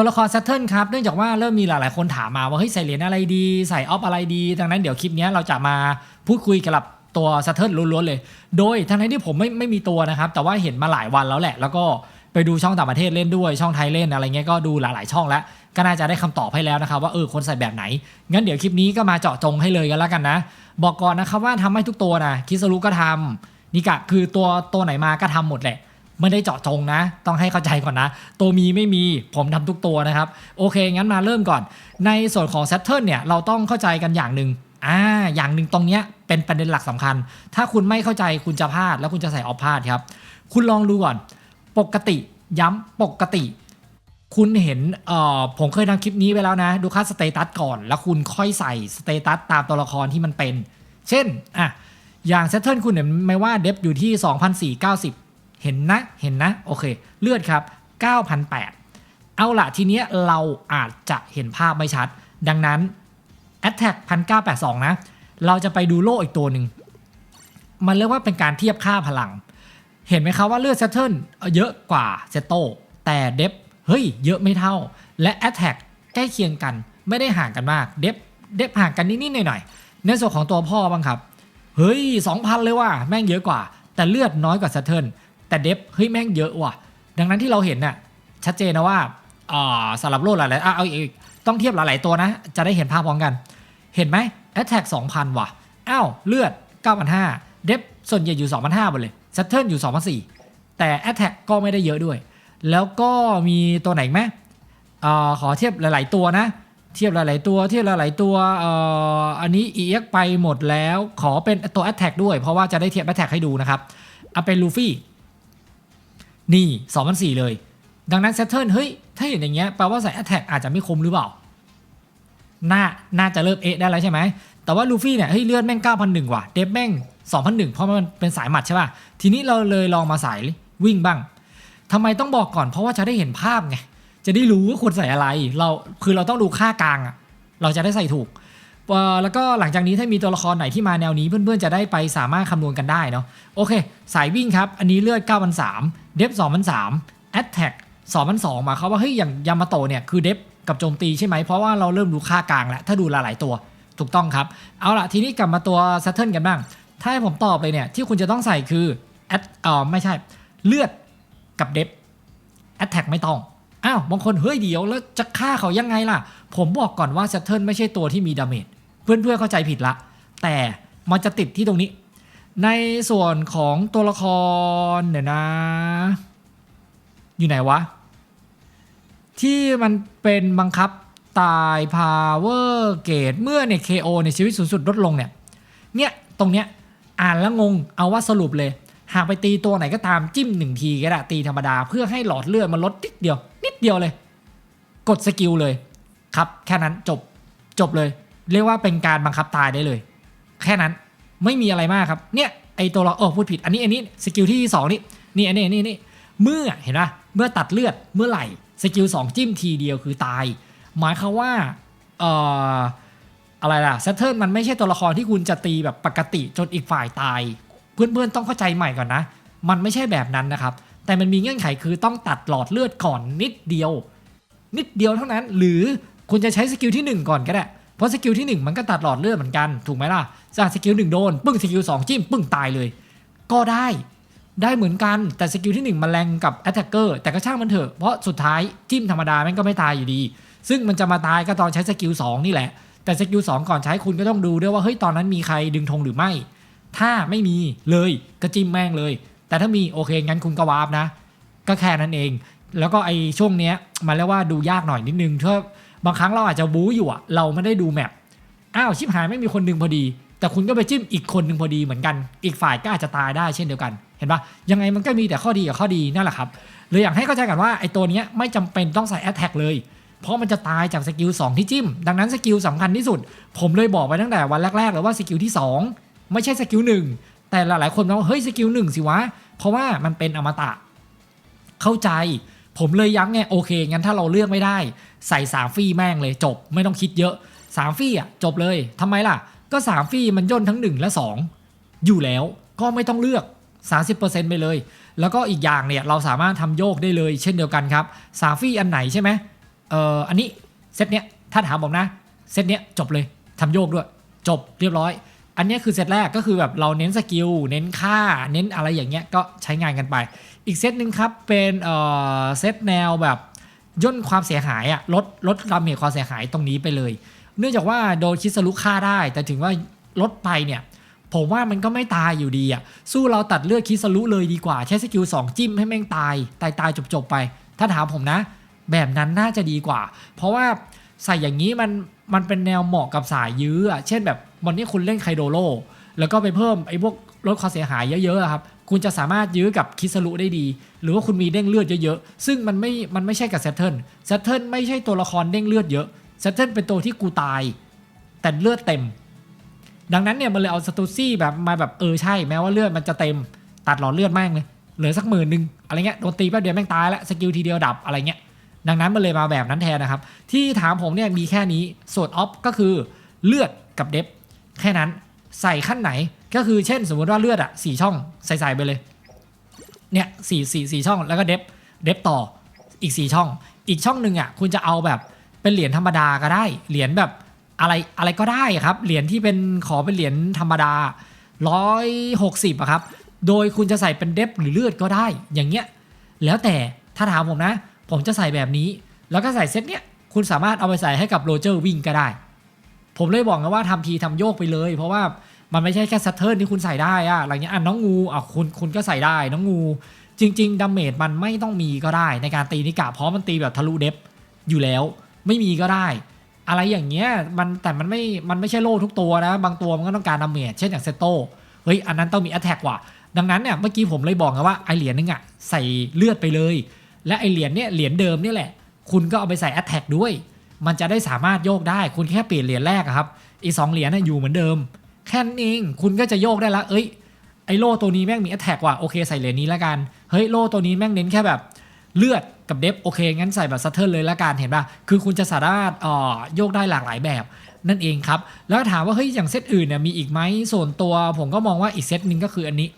ตัวละครซัตเทิลครับ เนื่องจากว่าเริ่มมีหลายๆคนถามมาว่าเฮ้ยใส่เหรียญอะไรดี ใส่ออฟอะไรดี ดังนั้นเดี๋ยวคลิปนี้เราจะมาพูดคุยเกี่ยวกับตัวซัตเทิลล้วนๆเลย โดยทั้งที่ผมไม่ไม่มีตัวนะครับ แต่ว่าเห็นมาหลายวันแล้วแหละ แล้วก็ไปดูช่องต่างประเทศเล่นด้วย ช่องไทยเล่นอะไรเงี้ยก็ดูหลาย ๆ ช่องแล้วก็น่าจะได้คำตอบให้แล้วนะครับว่าเออคนใส่แบบไหน งั้นเดี๋ยวคลิปนี้ก็มาเจาะจงให้เลยกันแล้วกันนะ บอกก่อนนะครับว่าทำให้ทุกตัวนะคิสรุก็ทำนิกะคือตัวตัวไหนมาก็ทำหมดแหละ ไม่ได้เจาะจงนะ ต้องให้เข้าใจก่อนนะ ตัวมีไม่มีผมทำทุกตัวนะครับ โอเค งั้นมาเริ่มก่อน ในส่วนของ s ซ t เทิลเนี่ยเราต้องเข้าใจกันอย่างหนึ่งอ่าอย่างหนึ่งตรงเนี้ยเป็นประเด็นหลักสำคัญ ถ้าคุณไม่เข้าใจคุณจะพลาด แล้วคุณจะใส่ออฟพลาดครับ คุณลองดูก่อน ปกติย้ำปกติ คุณเห็นเอ่อผมเคยทำคลิปนี้ไปแล้วนะ ดูค่าสเตตัสก่อน แล้วคุณค่อยใส่สเตตัสตามตัวละครที่มันเป็น เช่นอะอย่างเซตเทิลคุณเห็นไหมว่าเดฟอยู่ที่ 2,490 เห็นนะเห็นนะโอเค เลือดครับ 9,008 เอาละทีเนี้ยเราอาจจะเห็นภาพไม่ชัด ดังนั้น Attack 1982 นะ เราจะไปดูโล่อีกตัวหนึ่ง มันเรียกว่าเป็นการเทียบค่าพลัง เห็นไหมครับว่าเลือดเซตเทิลเยอะกว่าเซโตแต่เดฟเฮ้ยเยอะไม่เท่า และ Attack ใกล้เคียงกันไม่ได้ห่างกันมาก เดฟเดฟห่างกันนิดๆหน่อยๆ ในส่วนของตัวพ่อบ้างครับ เฮ้ย 2,000 เลยว่ะแม่งเยอะกว่า แต่เลือดน้อยกว่าเซตเทิล แต่เดฟเฮ้ยแม่งเยอะว่ะ ดังนั้นที่เราเห็นน่ะชัดเจนนะว่าอ่าสำหรับโลดหลายๆเอาอีกต้องเทียบหลายๆตัวนะ จะได้เห็นภาพพร้อมกัน เห็นไหม Attack 2,000ว่ะ อ้าว เลือด 9,500 เดฟส่วนใหญ่อยู่ 2,500หมดเลยเซตเทิลอยู่ 2,400 แต่ Attack ก็ไม่ได้เยอะด้วย แล้วก็มีตัวไหนไหมอ่าขอเทียบหลาย ๆ ตัวนะ เทียบหลาย ๆ ตัว เทียบหลาย ๆ ตัวอ่ออันนี้ EX ไปหมดแล้ว ขอเป็นตัว Attack ด้วย เพราะว่าจะได้เทียบ Attack ให้ดูนะครับเอาเป็นลูฟี่ นี่2,004เลย ดังนั้นเซตเทิลเฮ้ย ถ้าเห็นอย่างเงี้ยแปลว่าใส่ Attack อาจจะไม่คมหรือเปล่า น่า น่าจะเริ่มเอะได้แล้วใช่ไหม แต่ว่าลูฟี่เนี่ยเฮ้ยเลือดแม่ง 9,001 ว่ะ เดฟแม่ง 2,001 เพราะมันเป็นสายหมัดใช่ป่ะ ทีนี้เราเลยลองมาสายวิ่งบ้างทำไมต้องบอกก่อนเพราะว่าจะได้เห็นภาพไง จะได้รู้ว่าควรใส่อะไร เรา คือเราต้องดูค่ากลางอะเราจะได้ใส่ถูกแล้วก็หลังจากนี้ถ้ามีตัวละครไหนที่มาแนวนี้เพื่อนๆจะได้ไปสามารถคำนวณกันได้เนาะโอเค สายวิ่งครับ อันนี้เลือด9 0 0 เดฟ2,003 Attack 2,002หมายควาว่าเฮ้ยอย่างยามาโตเนี่ยคือเดฟกับโจมตีใช่ไหมเพราะว่าเราเริ่มดูค่ากลางแล้วถ้าดูหลายๆตัวถูกต้องครับ เอาละทีนี้กลับมาตัว s ัตเทิลกันบ้าง ถ้าให้ผมตอบเลยเนี่ย ที่คุณจะต้องใส่คือ at เออไม่ใช่ เลือดกับเดฟ Attack ไม่ต้อง อ้าว บางคน เฮ้ยเดี๋ยว แล้วจะฆ่าเขายังไงล่ะ ผมบอกก่อนว่า s ัตเทิลไม่ใช่ตัวที่มีดาเมจเพื่อนๆเข้าใจผิดละ แต่มันจะติดที่ตรงนี้ ในส่วนของตัวละครเดี๋ยวนะ อยู่ไหนวะ ที่มันเป็นบังคับตาย power gate เมื่อเนี่ย KO ในชีวิตสูงสุดลดลงเนี่ย เนี่ยตรงเนี้ยอ่านแล้วงงเอาว่าสรุปเลย หากไปตีตัวไหนก็ตามจิ้มหนึ่งทีก็ได้ตีธรรมดาเพื่อให้หลอดเลือดมันลดนิดเดียว นิดเดียวเลย กดสกิลเลยครับ แค่นั้นจบจบเลย เรียกว่าเป็นการบังคับตายได้เลย แค่นั้น ไม่มีอะไรมากครับเนี่ยไอตัวเราเออพูดผิด อันนี้อันนี้สกิลที่สองนี่นี่อันนี้นนี้นี่เมื่อเห็นปะเมื่อตัดเลือดเมื่อไหร่สกิลสองจิ้มทีเดียวคือตาย หมายความว่าเอ่ออะไรล่ะเซตเทิลมันไม่ใช่ตัวละครที่คุณจะตีแบบปกติจนอีกฝ่ายตาย เพื่อนๆต้องเข้าใจใหม่ก่อนนะ มันไม่ใช่แบบนั้นนะครับ แต่มันมีเงื่อนไขคือต้องตัดหลอดเลือดก่อนนิดเดียว นิดเดียวเท่านั้น หรือคุณจะใช้สกิลที่ 1 ก่อนก็ได้ เพราะสกิลที่ 1 มันก็ตัดหลอดเลือดเหมือนกันถูกไหมล่ะจากสกิลหนึ่งโดน ปึ้งสกิลสองจิ้ม ปึ้งตายเลย ก็ได้ได้เหมือนกันแต่สกิลที่ 1 มันแรงกับ Attacker แต่ก็ช่างมันเถอะ เพราะสุดท้ายจิ้มธรรมดาแม่งก็ไม่ตายอยู่ดี ซึ่งมันจะมาตายก็ตอนใช้สกิล2นี่แหละ แต่สกิล2ก่อนใช้คุณก็ต้องดูด้วยว่าเฮ้ยตอนนั้นมีใครดึงธงหรือไม่ ถ้าไม่มีเลยก็จิ้มแม่งเลย แต่ถ้ามีโอเคงั้นคุณก็วาร์ปนะ ก็แค่นั้นเอง แล้วก็ไอช่วงเนี้ยมันเรียกว่าดูยากหน่อยนิดนึงเพราะ บางครั้งเราอาจจะบู๊อยู่อะเราไม่ได้ดูแมปอ้าวชิบหายไม่มีคนดึงพอดี แต่คุณก็ไปจิ้มอีกคนหนึ่งพอดีเหมือนกัน อีกฝ่ายก็อาจจะตายได้เช่นเดียวกัน เห็นปะยังไงมันก็มีแต่ข้อดีกับข้อดีนั่นแหละครับเลยอยากให้เข้าใจกันว่าไอ้ตัวเนี้ยไม่จำเป็นต้องใส่แอตแทกเลยเพราะมันจะตายจากสกิล2ที่จิ้ม ดังนั้นสกิลสำคัญที่สุด ผมเลยบอกไปตั้งแต่วันแรกๆเลยว่าสกิลที่ 2 ไม่ใช่สกิล1แต่หลายๆคนบอกว่าเฮ้ยสกิล1สิวะ เพราะว่ามันเป็นอมตะ เข้าใจ ผมเลยย้ำไงโอเค งั้นถ้าเราเลือกไม่ได้ ใส่3ฟรีแม่งเลยจบไม่ต้องคิดเยอะ3ฟรีอะจบเลยทำไมล่ะ ก็3ฟรีมันย่นทั้ง 1 และ 2 อยู่แล้วก็ไม่ต้องเลือก 30%ไปเลย แล้วก็อีกอย่างเนี่ยเราสามารถทำโยกได้เลย เช่นเดียวกันครับ3ฟรีอันไหนใช่ไหมเอ่ออันนี้เซตเนี้ยถ้าถามผมนะเซตเนี้ยจบเลยทำโยกด้วย จบเรียบร้อย อันนี้คือเซตแรกก็คือแบบเราเน้นสกิลเน้นค่าเน้นอะไรอย่างเงี้ยก็ใช้งานกันไป อีกเซตหนึ่งครับเป็นเอ่อเซตแนวแบบย่นความเสียหายอะลดลดดาเมจความเสียหายตรงนี้ไปเลย เนื่องจากว่าโดนคิสลุฆ่าได้ แต่ถึงว่าลดไปเนี่ยผมว่ามันก็ไม่ตายอยู่ดีอะสู้เราตัดเลือดคิสลุเลยดีกว่า ใช้สกิล2จิ้มให้แม่งตาย ตายตายจบจบๆไป ถ้าถามผมนะ แบบนั้นน่าจะดีกว่า เพราะว่าใส่อย่างนี้มันมันเป็นแนวเหมาะกับสายยื้ออะเช่นแบบ วันนี้คุณเล่นไคโดโลแล้วก็ไปเพิ่มไอ้พวกลดความเสียหายเยอะๆครับ คุณจะสามารถยื้อกับคิสลุได้ดี หรือว่าคุณมีเด้งเลือดเยอะๆ ซึ่งมันไม่ มันไม่ใช่กับเซตเทิลเซตเทิลไม่ใช่ตัวละครเด้งเลือดเยอะเซตเทิลเป็นตัวที่กูตาย แต่เลือดเต็ม ดังนั้นเนี่ยมันเลยเอาสตูซี่แบบมาแบบเออใช่แม้ว่าเลือดมันจะเต็ม ตัดหลอดเลือดแม่งเลยเหลือสักหมื่นหนึ่งอะไรเงี้ยโดนตีแป๊บเดียวแม่งตายล้วสกิลทีเดียวดับอะไรเงี้ยดังนั้นมันเลยมาแบบนั้นแทนนะครับที่ถามผมเนี่ยมีแค่นี้ส่วนออฟก็คือเลือดกับเดฟ แค่นั้นใส่ขั้นไหนก็คือเช่นสมมติว่าเลือดอะสี่ช่องใส่ใส่ไปเลย เนี่ยสี่สี่สี่ช่องแล้วก็เดฟเดฟต่ออีกสี่ช่อง อีกช่องหนึ่งอะคุณจะเอาแบบเป็นเหรียญธรรมดาก็ได้ เหรียญแบบอะไรอะไรก็ได้ครับ เหรียญที่เป็นขอเป็นเหรียญธรรมดาร้อยหกสิบอะครับ โดยคุณจะใส่เป็นเดฟหรือเลือดก็ได้ อย่างเงี้ย แล้วแต่ถ้าถามผมนะ ผมจะใส่แบบนี้ แล้วก็ใส่เซตเนี้ย คุณสามารถเอาไปใส่ให้กับโรเจอร์วิ่งก็ได้ ผมเลยบอกนะว่าทำทีทำโยกไปเลย เพราะว่ามันไม่ใช่แค่ซัตเทิร์นที่คุณใส่ได้อะไรเงี้ยอะน้องงูอะคุณคุณก็ใส่ได้น้องงู จริง ๆดาเมจมันไม่ต้องมีก็ได้ ในการตีนิกะเพราะมันตีแบบทะลุเดฟอยู่แล้ว ไม่มีก็ได้ อะไรอย่างเงี้ยมันแต่มันไม่มันไม่ใช่โล่ทุกตัวนะ บางตัวมันก็ต้องการดาเมจเช่นอย่างเซโตเฮ้ยอันนั้นต้องมีแอตแทกว่ะดังนั้นเนี่ยเมื่อกี้ผมเลยบอกไงว่าไอเหรียญนึงอะใส่เลือดไปเลย และไอเหรียญเนี่ยเหรียญเดิมเนี่ยแหละ คุณก็เอาไปใส่แอตแทกด้วย มันจะได้สามารถโยกได้ คุณแค่เปลี่ยนเหรียญแรกอะครับ อีสองเหรียญน่ะอยู่เหมือนเดิม แค่นั้นเองคุณก็จะโยกได้ละเอ้ย ไอโล่ตัวนี้แม่งมีแอตแทกว่ะ โอเคใส่เหรียญนี้ละกัน เฮ้ย โล่ตัวนี้แม่งเน้นแค่แบบเลือดกับเดฟโอเค งั้นใส่แบบซัตเทิลเลยละกัน เห็นป่ะ คือคุณจะสามารถอ่อโยกได้หลากหลายแบบนั่นเองครับ แล้วถามว่าเฮ้ยอย่างเซตอื่นเนี่ยมีอีกไหมส่วนตัวผมก็มองว่าอีกเซตหนึ่งก็คืออันนี้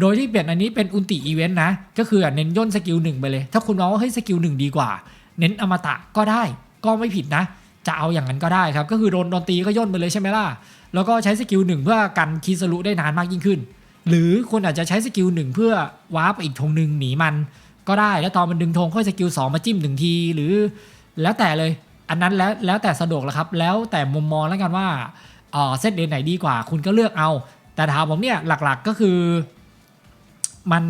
โดยที่เปลี่ยนอันนี้เป็นอุนติอีเวนต์นะ ก็คือเน้นย่นสกิลหนึ่งไปเลย ถ้าคุณมองว่าเฮ้ยสกิลหนึ่งดีกว่า เน้นอมตะก็ได้ ก็ไม่ผิดนะ จะเอาอย่างนั้นก็ได้ครับ ก็คือโดนโดนตีก็ย่นไปเลยใช่ไหมล่ะ แล้วก็ใช้สกิลหนึ่งเพื่อกันคีสรุได้นานมากยิ่งขึ้น หรือคุณอาจจะใช้สกิลหนึ่งเพื่อวาร์ปไปอีกธงหนึ่งหนีมันก็ได้ แล้วตอนมันดึงธงค่อยสกิลสองมาจิ้มหนึ่งที หรือแล้วแต่เลย อันนั้นแล้วแล้วแต่สะดวกแล้วครับ แล้วแต่มุมมองแล้วกันว่าเอ่อเซตเลนไหนดีกว่า คุณก็เลือกเอา แต่ถามผมเนี่ยหลักๆก็คือ มัน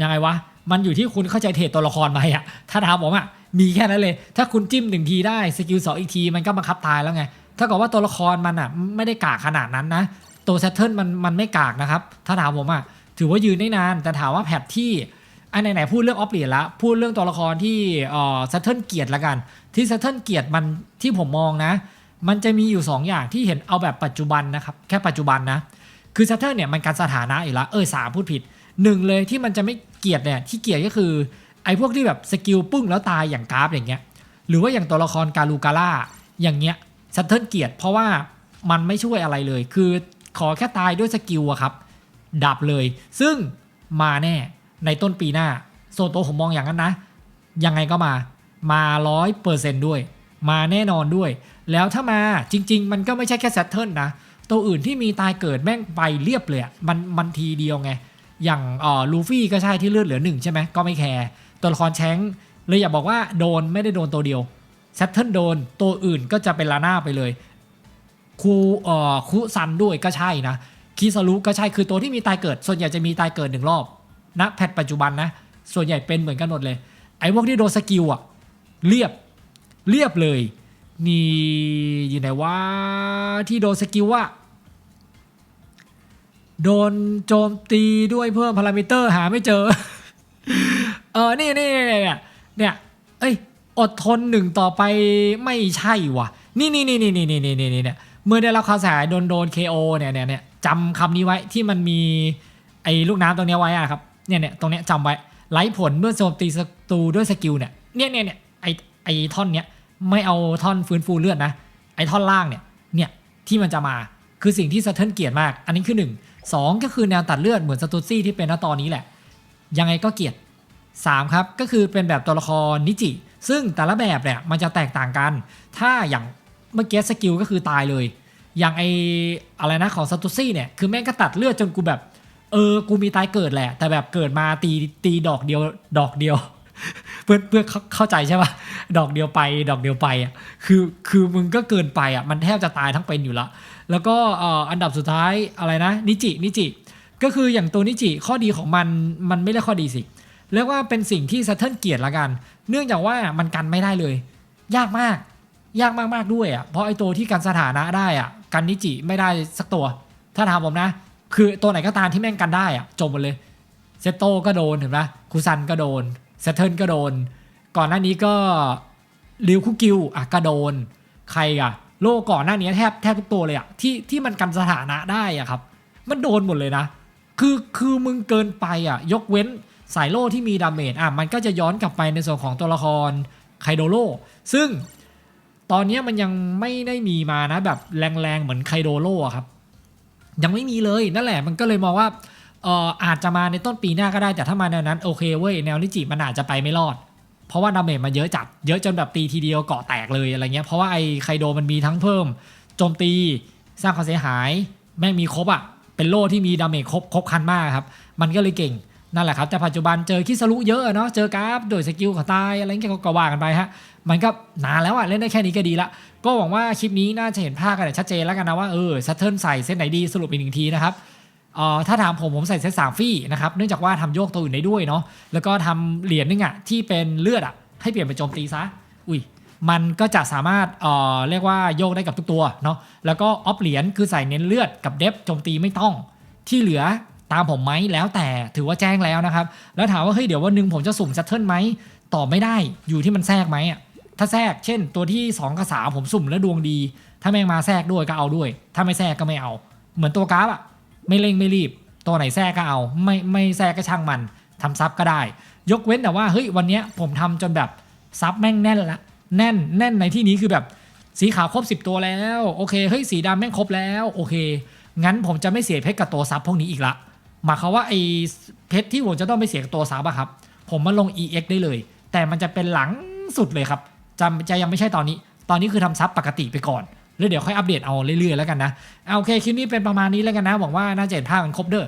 ยังไงวะ มันอยู่ที่คุณเข้าใจเทรดตัวละครไหมอะถ้าถามผมอะ มีแค่นั้นเลย ถ้าคุณจิ้มหนึ่งทีได้สกิลสองอีกทีมันก็บังคับตายแล้วไงถ้ากิดว่าตัวละครมันอะไม่ได้กากขนาดนั้นนะ ตัวแซตเทิลมันมันไม่กากนะครับ ถ้าถามผมอะถือว่ายืนได้นาน แต่ถามว่าแพทที่อันไหนๆพูดเรื่องออฟเลียละพูดเรื่องตัวละครที่เอ่อแซตเทิลเกียรติละกัน ที่แซตเทิลเกียรติมันที่ผมมองนะ มันจะมีอยู่ 2 อย่างที่เห็นเอาแบบปัจจุบันนะครับแค่ปัจจุบันนะคือแซตเทิลเนี่ยมันการสถานะอยู่ล้วเออสามพูดผิดหนึ่งเลยที่มันจะไม่เกลียดเนี่ยที่เกียดก็คือ ไอ้พวกที่แบบสกิลปึ้งแล้วตายอย่างกราฟอย่างเงี้ย หรือว่าอย่างตัวละครการูกาล่าอย่างเงี้ยแซตเทิลเกียดเพราะว่ามันไม่ช่วยอะไรเลย คือขอแค่ตายด้วยสกิลอะครับ ดับเลย ซึ่งมาแน่ในต้นปีหน้าโซโตวผมมองอย่างนั้นนะ ยังไงก็มา มาร้อยเปอร์เซนด้วย มาแน่นอนด้วย แล้วถ้ามาจริง ๆ มันก็ไม่ใช่แค่แซตเทิลนะ ตัวอื่นที่มีตายเกิดแม่งไปเรียบเลยมันมันทีเดียวไง อย่างเออลูฟี่ก็ใช่ที่เลือดเหลือหนึ่งใช่ไหมก็ไม่แคร์ ตัวละครแชงเลยอย่าบอกว่าโดนไม่ได้โดนตัวเดียวแซตเทิลโดนตัวอื่นก็จะเป็นลาหน้าไปเลยคูเอ่อคุซันด้วยก็ใช่นะคิซารุก็ใช่คือตัวที่มีตายเกิด ส่วนใหญ่จะมีตายเกิดหนึ่งรอบณแพทปัจจุบันนะ ส่วนใหญ่เป็นเหมือนกันหมดเลย ไอ้พวกที่โดนสกิลอะเรียบเรียบเลย นี่อยู่ไหนว่าที่โดนสกิลอะโดนโจมตีด้วยเพิ่มพารามิเตอร์หาไม่เจอ เออนี่นี่เนี่ยเนี่ยเอ้ยอดทนหนึ่งต่อไปไม่ใช่วะนี่นี่นี่นี่นี่นี่นี่นี่เนี่ยเมื่อได้รับข่าวสารโดนโดน KO เนี่ยเนี่ยเนี่ยจำคำนี้ไว้ที่มันมีไอ้ลูกน้ำตรงนี้ไว้อะครับเนี่ยเนี่ยตรงเนี้ยจำไว้ไล่ผลเมื่อโจมตีศัตรูด้วยสกิลเนี่ยเนี่ยเนี่ยเนี่ยไอ้ไอ้ท่อนเนี้ยไม่เอาท่อนฟื้นฟูเลือดนะไอ้ท่อนล่างเนี่ยเนี่ยที่มันจะมาคือสิ่งที่สะเทินเกลียดมาก อันนี้คือหนึ่งสองก็คือแนวตัดเลือดเหมือนสตูซี่ที่เป็นณตอนนี้แหละ ยังไงก็เกียด 3ครับก็คือเป็นแบบตัวละครนิจิ ซึ่งแต่ละแบบเนี่ยมันจะแตกต่างกัน ถ้าอย่างเมื่อกี้สกิลก็คือตายเลย อย่างไออะไรนะของซาตุซี่เนี่ยคือแม่งก็ตัดเลือดจนกูแบบเออ กูมีตายเกิดแหละ แต่แบบเกิดมาตีตีดอกเดียวดอกเดียว เพื่อนเพื่อเข้าใจใช่ปะดอกเดียวไป ดอกเดียวไปอะคือคือมึงก็เกินไปอะมันแทบจะตายทั้งเป็นอยู่ละแล้วก็อ่อันดับสุดท้ายอะไรนะนิจินิจิก็คืออย่างตัวนิจิข้อดีของมันมันไม่ได้ข้อดีสิ เรียกว่าเป็นสิ่งที่ซัตเทิลเกลียดละกัน เนื่องจากว่ามันกันไม่ได้เลย ยากมาก ยากมากๆด้วยอะเพราะไอตัวที่กันสถานะได้อะกันนิจิไม่ได้สักตัว ถ้าถามผมนะ คือตัวไหนก็ตามที่แม่งกันได้อะจบหมดเลยเซโตก็โดนเห็นไหมคูซันก็โดนเซตเทิลก็โดน ก่อนหน้านี้ก็ริวคุกิวอะก็โดน ใครอะโลก่อนหน้านี้แทบแทบทุกตัวเลยอะที่ที่มันกันสถานะได้อะครับ มันโดนหมดเลยนะ คือคือมึงเกินไปอะ ยกเว้น สายโล่ที่มีดาเมจอะมันก็จะย้อนกลับไปในส่วนของตัวละครไคโดโลซึ่งตอนนี้มันยังไม่ได้มีมานะแบบแรงๆเหมือนไคโดโลอะครับยังไม่มีเลยนั่นแหละมันก็เลยมองว่าเอออาจจะมาในต้นปีหน้าก็ได้แต่ถ้ามาแนวนั้นโอเคเว้ยแนวนิจิมันอาจจะไปไม่รอด เพราะว่าดาเมจมันเยอะจัดเยอะจนแบบตีทีเดียวเกาะแตกเลยอะไรเงี้ยเพราะว่าไอไคโดมันมีทั้งเพิ่มโจมตีสร้างความเสียหายแม่งมีครบอะเป็นโล่ที่มีดาเมจครบครบคันมากครับ มันก็เลยเก่ง นั่นแหละครับ แต่ปัจจุบันเจอคิสรุเยอะเนาะเจอกราฟโดยสกิลของตายอะไรเงี้ยก็กว่ากันไปฮะมันก็นานแล้วอะเล่นได้แค่นี้ก็ดีละ ก็หวังว่าคลิปนี้น่าจะเห็นภาพกันชัดเจนแล้วกันนะว่าเออซัตเทิลใส่เส้นไหนดีสรุปอีกหนึ่งทีนะครับเอ่อถ้าถามผมผมใส่เซตสามฟี่นะครับเนื่องจากว่าทำโยกตัวอื่นได้ด้วยเนาะแล้วก็ทำเหรียญนึงอะที่เป็นเลือดอะให้เปลี่ยนเป็นโจมตีซะอุ้ยมันก็จะสามารถเอ่อเรียกว่าโยกได้กับทุกตัวเนาะแล้วก็ออฟเหรียญคือใส่เน้นเลือดกับเดฟโจมตีไม่ต้องที่เหลือ ตามผมไหมแล้วแต่ถือว่าแจ้งแล้วนะครับ แล้วถามว่าเฮ้ยเดี๋ยววันหนึ่งผมจะสุ่มซัตเทิลไหมตอบไม่ได้อยู่ที่มันแทรกไหมอะถ้าแทรกเช่น ตัวที่2กับ3ผมสุ่มแล้วดวงดี ถ้าแม่งมาแทรกด้วยก็เอาด้วย ถ้าไม่แทรกก็ไม่เอา เหมือนตัวกราฟอะไม่เร่งไม่รีบ ตัวไหนแทรกก็เอา ไม่ไม่แทรกก็ช่างมันทำซับก็ได้ ยกเว้นแต่ว่าเฮ้ยวันนี้ผมทำจนแบบซับแม่งแน่นละแน่นแน่นในที่นี้คือแบบสีขาวครบ 10 ตัวแล้วโอเคเฮ้ยสีดำแม่งครบแล้วโอเค งั้นผมจะไม่เสียเพชรกับตัวซับพวกนี้อีกละ หมายความว่าไอ้เพชรที่ผมจะต้องไปเสียกับตัวซับอะครับ ผมมาลง EX ได้เลย แต่มันจะเป็นหลังสุดเลยครับจำจะยังไม่ใช่ตอนนี้ ตอนนี้คือทำซับปกติไปก่อนแล้วเดี๋ยวค่อยอัปเดตเอาเรื่อยๆแล้วกันนะเอาโอเคคลิปนี้เป็นประมาณนี้แล้วกันนะหวังว่าน่าจะเห็นภาพกันครบเด้อ